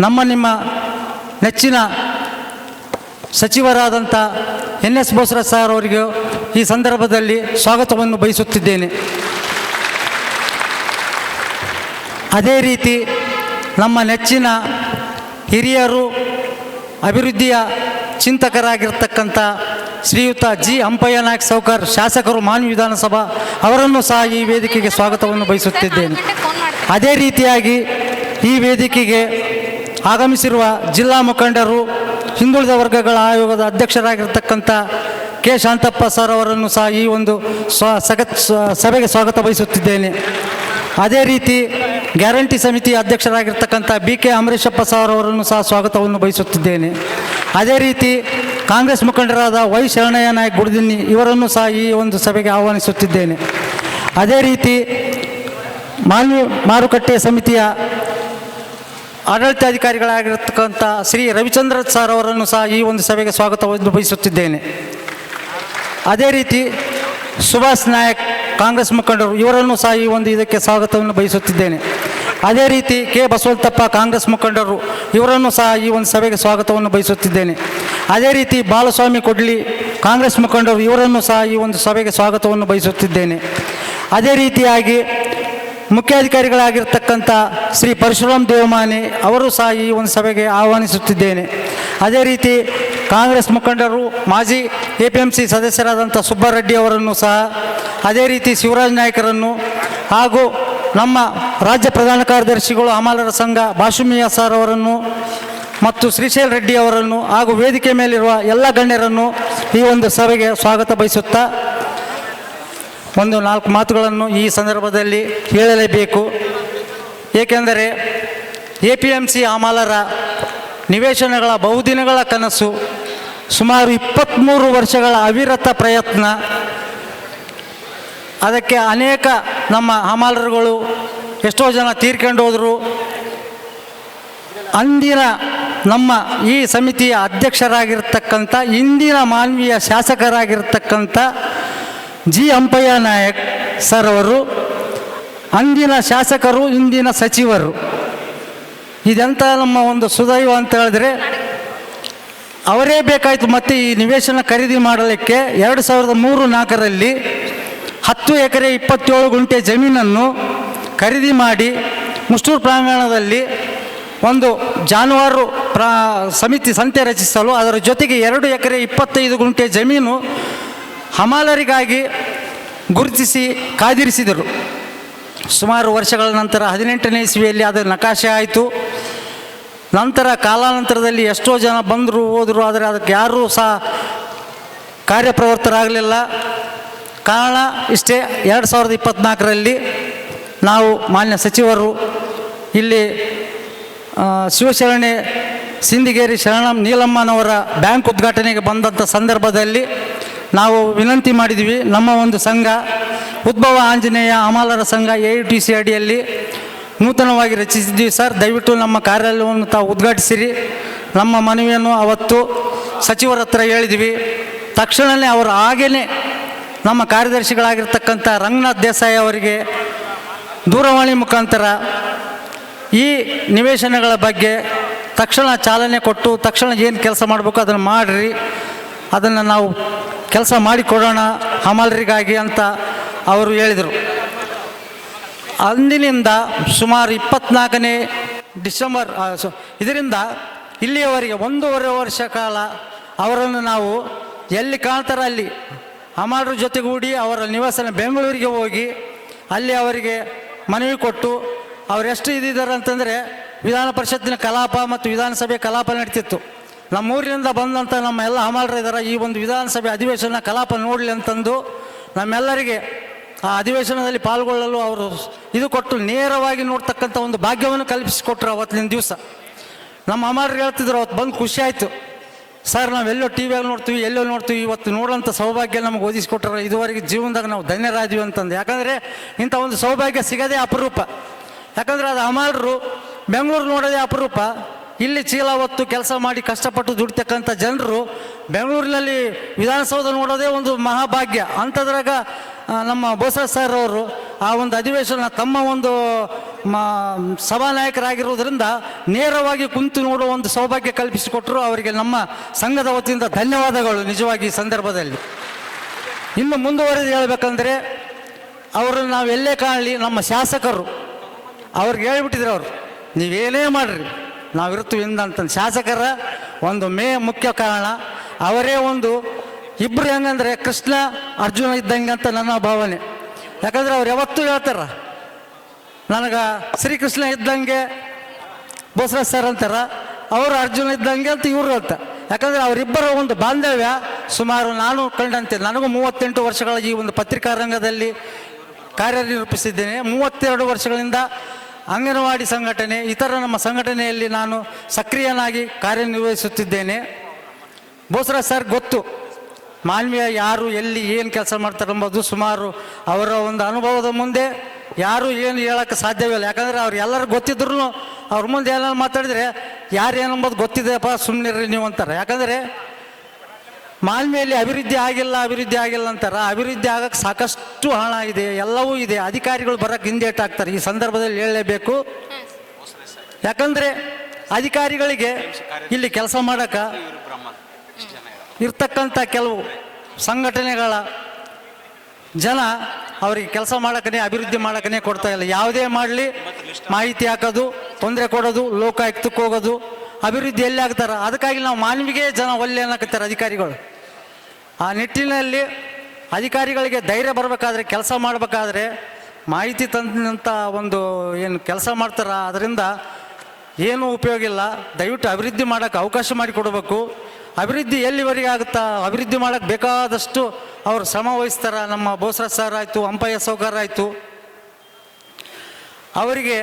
ನಮ್ಮ ನಿಮ್ಮ ನೆಚ್ಚಿನ ಸಚಿವರಾದಂಥ ಎನ್ ಎಸ್ ಬೋಸರಾಜ್ ಸರ್ ಅವರಿಗೆ ಈ ಸಂದರ್ಭದಲ್ಲಿ ಸ್ವಾಗತವನ್ನು ಬಯಸುತ್ತಿದ್ದೇನೆ. ಅದೇ ರೀತಿ ನಮ್ಮ ನೆಚ್ಚಿನ ಹಿರಿಯರು, ಅಭಿವೃದ್ಧಿಯ ಚಿಂತಕರಾಗಿರ್ತಕ್ಕಂಥ ಶ್ರೀಯುತ ಜಿ. ಅಂಪಯ್ಯ ನಾಯಕ್ ಸೌಕರ್ ಶಾಸಕರು ಮಾನ್ಯ ವಿಧಾನಸಭಾ ಅವರನ್ನು ಸಹ ಈ ವೇದಿಕೆಗೆ ಸ್ವಾಗತವನ್ನು ಬಯಸುತ್ತಿದ್ದೇನೆ. ಅದೇ ರೀತಿಯಾಗಿ ಈ ವೇದಿಕೆಗೆ ಆಗಮಿಸಿರುವ ಜಿಲ್ಲಾ ಮುಖಂಡರು, ಹಿಂದುಳಿದ ವರ್ಗಗಳ ಆಯೋಗದ ಅಧ್ಯಕ್ಷರಾಗಿರ್ತಕ್ಕಂಥ ಕೆ. ಶಾಂತಪ್ಪ ಸರ್ ಅವರನ್ನು ಸಹ ಈ ಒಂದು ಸ್ವ ಸಗತ್ ಸಭೆಗೆ ಸ್ವಾಗತ ಬಯಸುತ್ತಿದ್ದೇನೆ. ಅದೇ ರೀತಿ ಗ್ಯಾರಂಟಿ ಸಮಿತಿ ಅಧ್ಯಕ್ಷರಾಗಿರ್ತಕ್ಕಂಥ ಬಿ. ಕೆ. ಅಮರೇಶಪ್ಪ ಸರ್ ಅವರನ್ನು ಸಹ ಸ್ವಾಗತವನ್ನು ಬಯಸುತ್ತಿದ್ದೇನೆ. ಅದೇ ರೀತಿ ಕಾಂಗ್ರೆಸ್ ಮುಖಂಡರಾದ ವೈ. ಶರಣಯ್ಯ ನಾಯಕ್ ಗುಡ್ದಿನ್ನಿ ಇವರನ್ನು ಸಹ ಈ ಒಂದು ಸಭೆಗೆ ಆಹ್ವಾನಿಸುತ್ತಿದ್ದೇನೆ. ಅದೇ ರೀತಿ ಮಾನ್ಯ ಮಾರುಕಟ್ಟೆ ಸಮಿತಿಯ ಆಡಳಿತಾಧಿಕಾರಿಗಳಾಗಿರ್ತಕ್ಕಂಥ ಶ್ರೀ ರವಿಚಂದ್ರ ಸರ್ ಅವರನ್ನು ಸಹ ಈ ಒಂದು ಸಭೆಗೆ ಸ್ವಾಗತವನ್ನು ಬಯಸುತ್ತಿದ್ದೇನೆ ಅದೇ ರೀತಿ ಸುಭಾಷ್ ನಾಯಕ್, ಕಾಂಗ್ರೆಸ್ ಮುಖಂಡರು ಇವರನ್ನು ಸಹ ಈ ಒಂದು ಇದಕ್ಕೆ ಸ್ವಾಗತವನ್ನು ಬಯಸುತ್ತಿದ್ದೇನೆ. ಅದೇ ರೀತಿ ಕೆ ಬಸವಂತಪ್ಪ, ಕಾಂಗ್ರೆಸ್ ಮುಖಂಡರು ಇವರನ್ನು ಸಹ ಈ ಒಂದು ಸಭೆಗೆ ಸ್ವಾಗತವನ್ನು ಬಯಸುತ್ತಿದ್ದೇನೆ. ಅದೇ ರೀತಿ ಬಾಲಸ್ವಾಮಿ ಕೊಡ್ಲಿ, ಕಾಂಗ್ರೆಸ್ ಮುಖಂಡರು ಇವರನ್ನು ಸಹ ಈ ಒಂದು ಸಭೆಗೆ ಸ್ವಾಗತವನ್ನು ಬಯಸುತ್ತಿದ್ದೇನೆ. ಅದೇ ರೀತಿಯಾಗಿ ಮುಖ್ಯಾಧಿಕಾರಿಗಳಾಗಿರ್ತಕ್ಕಂಥ ಶ್ರೀ ಪರಶುರಾಮ್ ದೇವಮಾನೆ ಅವರು ಸಹ ಈ ಒಂದು ಸಭೆಗೆ ಆಹ್ವಾನಿಸುತ್ತಿದ್ದೇನೆ. ಅದೇ ರೀತಿ ಕಾಂಗ್ರೆಸ್ ಮುಖಂಡರು, ಮಾಜಿ ಎ ಪಿ ಎಂ ಸಿ ಸದಸ್ಯರಾದಂಥ ಸುಬ್ಬಾರೆಡ್ಡಿ ಅವರನ್ನು ಸಹ, ಅದೇ ರೀತಿ ಶಿವರಾಜ್ ನಾಯಕರನ್ನು ಹಾಗೂ ನಮ್ಮ ರಾಜ್ಯ ಪ್ರಧಾನ ಕಾರ್ಯದರ್ಶಿಗಳು ಹಮಾಲರ ಸಂಘ ಬಾಷುಮಿಯಾ ಸರ್ ಅವರನ್ನು ಮತ್ತು ಶ್ರೀಶೈಲ್ ರೆಡ್ಡಿ ಅವರನ್ನು ಹಾಗೂ ವೇದಿಕೆ ಮೇಲಿರುವ ಎಲ್ಲ ಗಣ್ಯರನ್ನು ಈ ಒಂದು ಸಭೆಗೆ ಸ್ವಾಗತ ಬಯಸುತ್ತಾ ಒಂದು ನಾಲ್ಕು ಮಾತುಗಳನ್ನು ಈ ಸಂದರ್ಭದಲ್ಲಿ ಹೇಳಲೇಬೇಕು. ಏಕೆಂದರೆ ಎ ಪಿ ಎಂ ಸಿ ಹಮಾಲರ ನಿವೇಶನಗಳ ಬಹುದಿನಗಳ ಕನಸು, ಸುಮಾರು ಇಪ್ಪತ್ತ್ಮೂರು ವರ್ಷಗಳ ಅವಿರತ ಪ್ರಯತ್ನ. ಅದಕ್ಕೆ ಅನೇಕ ನಮ್ಮ ಹಮಾಲರುಗಳು ಎಷ್ಟೋ ಜನ ತೀರ್ಕೊಂಡು ಹೋದರು. ಅಂದಿನ ನಮ್ಮ ಈ ಸಮಿತಿಯ ಅಧ್ಯಕ್ಷರಾಗಿರ್ತಕ್ಕಂಥ ಇಂದಿನ ಮಾನವೀಯ ಶಾಸಕರಾಗಿರ್ತಕ್ಕಂಥ ಜಿ ಅಂಪಯ್ಯ ನಾಯಕ್ ಸರ್ ಅವರು, ಅಂದಿನ ಶಾಸಕರು, ಇಂದಿನ ಸಚಿವರು. ಇದೆಂಥ ನಮ್ಮ ಒಂದು ಸುದೈವ ಅಂತ ಹೇಳಿದ್ರೆ, ಅವರೇ ಬೇಕಾಯಿತು ಮತ್ತೆ ಈ ನಿವೇಶನ ಖರೀದಿ ಮಾಡಲಿಕ್ಕೆ ಎರಡು ಸಾವಿರದ ಮೂರು ನಾಲ್ಕರಲ್ಲಿ ಹತ್ತು ಎಕರೆ ಇಪ್ಪತ್ತೇಳು ಗುಂಟೆ ಜಮೀನನ್ನು ಖರೀದಿ ಮಾಡಿ ಮುಷ್ಟೂರು ಪ್ರಾಂಗಣದಲ್ಲಿ ಒಂದು ಜಾನುವಾರು ಪ್ರಾ, ಸಮಿತಿ ಸಂತೆ ರಚಿಸಲು ಅದರ ಜೊತೆಗೆ ಎರಡು ಎಕರೆ ಇಪ್ಪತ್ತೈದು ಗುಂಟೆ ಜಮೀನು ಹಮಾಲರಿಗಾಗಿ ಗುರುತಿಸಿ ಕಾದಿರಿಸಿದರು. ಸುಮಾರು ವರ್ಷಗಳ ನಂತರ ಹದಿನೆಂಟನೇ ಇಸ್ವಿಯಲ್ಲಿ ಅದು ನಕಾಶೆ ಆಯಿತು. ನಂತರ ಕಾಲಾನಂತರದಲ್ಲಿ ಎಷ್ಟೋ ಜನ ಬಂದರು ಹೋದರು ಆದರೆ ಅದಕ್ಕೆ ಯಾರೂ ಸಹ ಕಾರ್ಯಪ್ರವೃತ್ತರಾಗಲಿಲ್ಲ. ಕಾರಣ ಇಷ್ಟೇ, ಎರಡು ಸಾವಿರದ ಇಪ್ಪತ್ತ್ನಾಲ್ಕರಲ್ಲಿ ನಾವು ಮಾನ್ಯ ಸಚಿವರು ಇಲ್ಲಿ ಶಿವಶರಣೆ ಸಿಂದಿಗೇರಿ ಶರಣಂ ನೀಲಮ್ಮನವರ ಬ್ಯಾಂಕ್ ಉದ್ಘಾಟನೆಗೆ ಬಂದಂಥ ಸಂದರ್ಭದಲ್ಲಿ ನಾವು ವಿನಂತಿ ಮಾಡಿದ್ವಿ, ನಮ್ಮ ಒಂದು ಸಂಘ, ಉದ್ಭವ ಆಂಜನೇಯ ಅಮಾಲರ ಸಂಘ ಎ ಯು ಟಿ ಸಿ ಅಡಿಯಲ್ಲಿ ನೂತನವಾಗಿ ರಚಿಸಿದ್ದೀವಿ ಸರ್. ದಯವಿಟ್ಟು ನಮ್ಮ ಕಾರ್ಯಾಲಯವನ್ನು ತಾವು ಉದ್ಘಾಟಿಸಿರಿ. ನಮ್ಮ ಮನವಿಯನ್ನು ಅವತ್ತು ಸಚಿವರ ಹತ್ರ ಹೇಳಿದ್ವಿ. ತಕ್ಷಣವೇ ಅವರು ಹಾಗೇ ನಮ್ಮ ಕಾರ್ಯದರ್ಶಿಗಳಾಗಿರ್ತಕ್ಕಂಥ ರಂಗನಾಥ್ ದೇಸಾಯಿ ಅವರಿಗೆ ದೂರವಾಣಿ ಮುಖಾಂತರ ಈ ನಿವೇಶನಗಳ ಬಗ್ಗೆ ತಕ್ಷಣ ಚಾಲನೆ ಕೊಟ್ಟು, ತಕ್ಷಣ ಏನು ಕೆಲಸ ಮಾಡಬೇಕು ಅದನ್ನು ಮಾಡಿರಿ. ಅದನ್ನು ನಾವು ಕೆಲಸ ಮಾಡಿಕೊಡೋಣ ಹಮಾಲರಿಗಾಗಿ ಅಂತ ಅವರು ಹೇಳಿದರು. ಅಂದಿನಿಂದ ಸುಮಾರು ಇಪ್ಪತ್ನಾಲ್ಕನೇ ಡಿಸೆಂಬರ್ ಇದರಿಂದ ಇಲ್ಲಿಯವರೆಗೆ ಒಂದೂವರೆ ವರ್ಷ ಕಾಲ ಅವರನ್ನು ನಾವು ಎಲ್ಲಿ ಕಾಣ್ತಾರೋ ಅಲ್ಲಿ ಹಮಾಲರ ಜೊತೆಗೂಡಿ ಅವರ ನಿವಾಸನ ಬೆಂಗಳೂರಿಗೆ ಹೋಗಿ ಅಲ್ಲಿ ಅವರಿಗೆ ಮನವಿ ಕೊಟ್ಟು ಅವರೆಷ್ಟು ಇದ್ದಿದ್ದಾರೆ ಅಂತಂದರೆ ವಿಧಾನ ಪರಿಷತ್ತಿನ ಕಲಾಪ ಮತ್ತು ವಿಧಾನಸಭೆ ಕಲಾಪ ನಡೀತಿತ್ತು. ನಮ್ಮೂರಿನಿಂದ ಬಂದಂಥ ನಮ್ಮ ಎಲ್ಲ ಹಮಾಲರು ಇದ್ದಾರೆ ಈ ಒಂದು ವಿಧಾನಸಭೆ ಅಧಿವೇಶನ ಕಲಾಪ ನೋಡಲಿ ಅಂತಂದು ನಮ್ಮೆಲ್ಲರಿಗೆ ಆ ಅಧಿವೇಶನದಲ್ಲಿ ಪಾಲ್ಗೊಳ್ಳಲು ಅವರು ಇದು ಕೊಟ್ಟು ನೇರವಾಗಿ ನೋಡ್ತಕ್ಕಂಥ ಒಂದು ಭಾಗ್ಯವನ್ನು ಕಲ್ಪಿಸಿಕೊಟ್ರು ಅವತ್ತಿನ ದಿವಸ. ನಮ್ಮ ಅಮ್ಮರು ಹೇಳ್ತಿದ್ರು, ಅವತ್ತು ಬಂದು ಖುಷಿ ಆಯಿತು. ಸರ್ ನಾವೆಲ್ಲೋ ಟಿ ವಿಯಾಗಿ ನೋಡ್ತೀವಿ, ಎಲ್ಲೋ ನೋಡ್ತೀವಿ, ಇವತ್ತು ನೋಡೋಂಥ ಸೌಭಾಗ್ಯ ನಮಗೆ ಒದಗಿಸ್ಕೊಟ್ರೆ. ಇದುವರೆಗೆ ಜೀವನದಾಗ ನಾವು ಧನ್ಯರಾದ್ವಿ ಅಂತಂದು. ಯಾಕಂದರೆ ಇಂಥ ಒಂದು ಸೌಭಾಗ್ಯ ಸಿಗೋದೇ ಅಪರೂಪ. ಯಾಕಂದರೆ ಅದು ಅಮಾರರು ಬೆಂಗಳೂರು ನೋಡೋದೇ ಅಪರೂಪ. ಇಲ್ಲಿ ಚೀಲ ಹೊತ್ತು ಕೆಲಸ ಮಾಡಿ ಕಷ್ಟಪಟ್ಟು ದುಡಿತಕ್ಕಂಥ ಜನರು ಬೆಂಗಳೂರಿನಲ್ಲಿ ವಿಧಾನಸೌಧ ನೋಡೋದೇ ಒಂದು ಮಹಾಭಾಗ್ಯ. ಅಂಥದ್ರಾಗ ನಮ್ಮ ಬೋಸ ಸರ್ ಅವರು ಆ ಒಂದು ಅಧಿವೇಶನ ತಮ್ಮ ಒಂದು ಸಭಾನಾಯಕರಾಗಿರುವುದರಿಂದ ನೇರವಾಗಿ ಕುಂತು ನೋಡುವ ಒಂದು ಸೌಭಾಗ್ಯ ಕಲ್ಪಿಸಿಕೊಟ್ಟರು ಅವರಿಗೆ ನಮ್ಮ ಸಂಘದ ವತಿಯಿಂದ ಧನ್ಯವಾದಗಳು ನಿಜವಾಗಿ ಈ ಸಂದರ್ಭದಲ್ಲಿ. ಇನ್ನು ಮುಂದುವರೆದು ಹೇಳಬೇಕಂದ್ರೆ, ಅವರನ್ನು ನಾವು ಎಲ್ಲೇ ಕಾಣಲಿ, ನಮ್ಮ ಶಾಸಕರು, ಅವ್ರಿಗೆ ಹೇಳ್ಬಿಟ್ಟಿದ್ರು ಅವರು, ನೀವೇನೇ ಮಾಡಿರಿ. ನಾವಿರ್ತೀವಿ ಅಂತ ಶಾಸಕರ ಒಂದು ಮೇ ಮುಖ್ಯ ಕಾರಣ. ಅವರೇ ಒಂದು ಇಬ್ಬರು ಹೆಂಗಂದ್ರೆ ಕೃಷ್ಣ, ಅರ್ಜುನ ಇದ್ದಂಗೆ ಅಂತ ನನ್ನ ಭಾವನೆ. ಯಾಕಂದ್ರೆ ಅವ್ರು ಯಾವತ್ತೂ ಹೇಳ್ತಾರ, ನನಗೆ ಶ್ರೀಕೃಷ್ಣ ಇದ್ದಂಗೆ ಬೋಸರಾಜ್ ಸರ್ ಅಂತಾರ, ಅವರು ಅರ್ಜುನ ಇದ್ದಂಗೆ ಅಂತ ಇವರು ಅಂತ ಯಾಕಂದ್ರೆ ಅವರಿಬ್ಬರ ಒಂದು ಬಾಂಧವ್ಯ ಸುಮಾರು ನಾನು ಕಂಡಂತೆ. ನನಗೂ ಮೂವತ್ತೆಂಟು ವರ್ಷಗಳ ಈ ಒಂದು ಪತ್ರಿಕಾ ರಂಗದಲ್ಲಿ ಕಾರ್ಯನಿರೂಪಿಸಿದ್ದೇನೆ ಮೂವತ್ತೆರಡು ವರ್ಷಗಳಿಂದ ಅಂಗನವಾಡಿ ಸಂಘಟನೆ, ಇತರ ನಮ್ಮ ಸಂಘಟನೆಯಲ್ಲಿ ನಾನು ಸಕ್ರಿಯನಾಗಿ ಕಾರ್ಯನಿರ್ವಹಿಸುತ್ತಿದ್ದೇನೆ. ಬೋಸರಾಜ್ ಸರ್ ಗೊತ್ತು, ಮಾನ್ವೀಯ ಯಾರು, ಎಲ್ಲಿ, ಏನು ಕೆಲಸ ಮಾಡ್ತಾರೆ ಎಂಬುದು ಸುಮಾರು ಅವರ ಒಂದು ಅನುಭವದ ಮುಂದೆ. ಯಾರು ಏನು ಹೇಳೋಕ್ಕೆ ಸಾಧ್ಯವಿಲ್ಲ. ಯಾಕಂದರೆ ಅವ್ರು ಎಲ್ಲರೂ ಗೊತ್ತಿದ್ರು ಅವ್ರ ಮುಂದೆ ಏನಾದ್ರು ಮಾತಾಡಿದರೆ ಯಾರು ಏನಂಬೋದು ಗೊತ್ತಿದೆಯಪ್ಪ ಸುಮ್ಮನೆ ನೀವು ಅಂತಾರೆ. ಯಾಕಂದರೆ ಮಾಲ್ಮೆಯಲ್ಲಿ ಅಭಿವೃದ್ಧಿ ಆಗಿಲ್ಲ ಅಭಿವೃದ್ಧಿ ಆಗಿಲ್ಲ ಅಂತಾರೆ, ಅಭಿವೃದ್ಧಿ ಆಗಕ್ಕೆ ಸಾಕಷ್ಟು ಹಣ ಇದೆ ಎಲ್ಲವೂ ಇದೆ, ಅಧಿಕಾರಿಗಳು ಬರೋಕ್ಕೆ ಹಿಂದೇಟಾಗ್ತಾರೆ ಈ ಸಂದರ್ಭದಲ್ಲಿ ಹೇಳಲೇಬೇಕು. ಯಾಕಂದರೆ ಅಧಿಕಾರಿಗಳಿಗೆ ಇಲ್ಲಿ ಕೆಲಸ ಮಾಡೋಕೆ ಇರ್ತಕ್ಕಂಥ ಕೆಲವು ಸಂಘಟನೆಗಳ ಜನ ಅವರಿಗೆ ಕೆಲಸ ಮಾಡಕ್ಕೆ ಅಭಿವೃದ್ಧಿ ಮಾಡಕ್ಕೆ ಕೊಡ್ತಾ ಇಲ್ಲ. ಯಾವುದೇ ಮಾಡಲಿ, ಮಾಹಿತಿ ಹಾಕೋದು, ತೊಂದರೆ ಕೊಡೋದು, ಲೋಕಾಯುಕ್ತಕ್ಕೆ ಹೋಗೋದು, ಅಭಿವೃದ್ಧಿ ಎಲ್ಲಿ ಆಗ್ತಾರೆ? ಅದಕ್ಕಾಗಿ ನಾವು ಮಾನವಿಗೆ ಜನ ಒಲ್ಲೆ ಅನ್ನಕತ್ತಾರೆ ಅಧಿಕಾರಿಗಳು. ಆ ನಿಟ್ಟಿನಲ್ಲಿ ಅಧಿಕಾರಿಗಳಿಗೆ ಧೈರ್ಯ ಬರಬೇಕಾದ್ರೆ ಕೆಲಸ ಮಾಡಬೇಕಾದ್ರೆ ಮಾಹಿತಿ ತಂದಂಥ ಒಂದು ಏನು ಕೆಲಸ ಮಾಡ್ತಾರ? ಅದರಿಂದ ಏನೂ ಉಪಯೋಗ ಇಲ್ಲ. ದಯವಿಟ್ಟು ಅಭಿವೃದ್ಧಿ ಮಾಡೋಕ್ಕೆ ಅವಕಾಶ ಮಾಡಿಕೊಡ್ಬೇಕು ಅಭಿವೃದ್ಧಿ ಎಲ್ಲಿವರೆಗೆ ಆಗುತ್ತಾ? ಅಭಿವೃದ್ಧಿ ಮಾಡೋಕ್ಕೆ ಬೇಕಾದಷ್ಟು ಅವರು ಶ್ರಮ ವಹಿಸ್ತಾರ. ನಮ್ಮ ಬೋಸರಾಜ್ ಸರ್ ಆಯಿತು, ಅಂಪಯ್ಯ ಸೌಕರ್ ಆಯಿತು. ಅವರಿಗೆ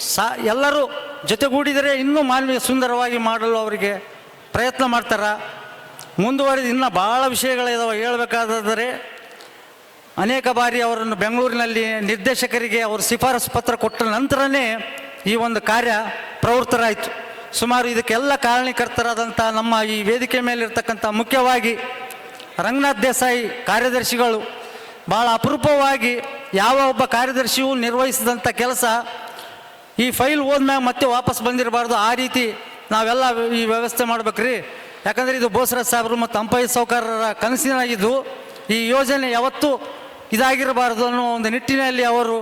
ಸಾ, ಎಲ್ಲರೂ ಜೊತೆಗೂಡಿದರೆ ಇನ್ನೂ ಮಾನವೀಯ ಸುಂದರವಾಗಿ ಮಾಡಲು ಅವರಿಗೆ ಪ್ರಯತ್ನ ಮಾಡ್ತಾರ? ಮುಂದುವರೆದು ಇನ್ನೂ ಭಾಳ ವಿಷಯಗಳಿದಾವೆ. ಹೇಳಬೇಕಾದರೆ ಅನೇಕ ಬಾರಿ ಅವರನ್ನು ಬೆಂಗಳೂರಿನಲ್ಲಿ ನಿರ್ದೇಶಕರಿಗೆ ಅವರು ಶಿಫಾರಸು ಪತ್ರ ಕೊಟ್ಟ ನಂತರನೇ ಈ ಒಂದು ಕಾರ್ಯ ಪ್ರವೃತ್ತರಾಯಿತು. ಸುಮಾರು ಇದಕ್ಕೆಲ್ಲ ಕಾರಣೀಕರ್ತರಾದಂಥ ನಮ್ಮ ಈ ವೇದಿಕೆ ಮೇಲಿರ್ತಕ್ಕಂಥ ಮುಖ್ಯವಾಗಿ ರಂಗನಾಥ್ ದೇಸಾಯಿ ಕಾರ್ಯದರ್ಶಿಗಳು ಭಾಳ ಅಪರೂಪವಾಗಿ ಯಾವ ಒಬ್ಬ ಕಾರ್ಯದರ್ಶಿಯೂ ನಿರ್ವಹಿಸಿದಂಥ ಕೆಲಸ ಈ ಫೈಲ್ ಓದ್ಮ್ಯಾಗ ಮತ್ತೆ ವಾಪಸ್ ಬಂದಿರಬಾರ್ದು. ಆ ರೀತಿ ನಾವೆಲ್ಲ ಈ ವ್ಯವಸ್ಥೆ ಮಾಡ್ಬೇಕ್ರಿ. ಯಾಕಂದರೆ ಇದು ಬೋಸರಾಜ್ ಸಾಹೇಬರು ಮತ್ತು ಅಂಪೈ ಸೌಕರ್ಯರ ಕನಸಿನಾಗಿದ್ದು ಈ ಯೋಜನೆ ಯಾವತ್ತೂ ಇದಾಗಿರಬಾರದು ಅನ್ನೋ ಒಂದು ನಿಟ್ಟಿನಲ್ಲಿ ಅವರು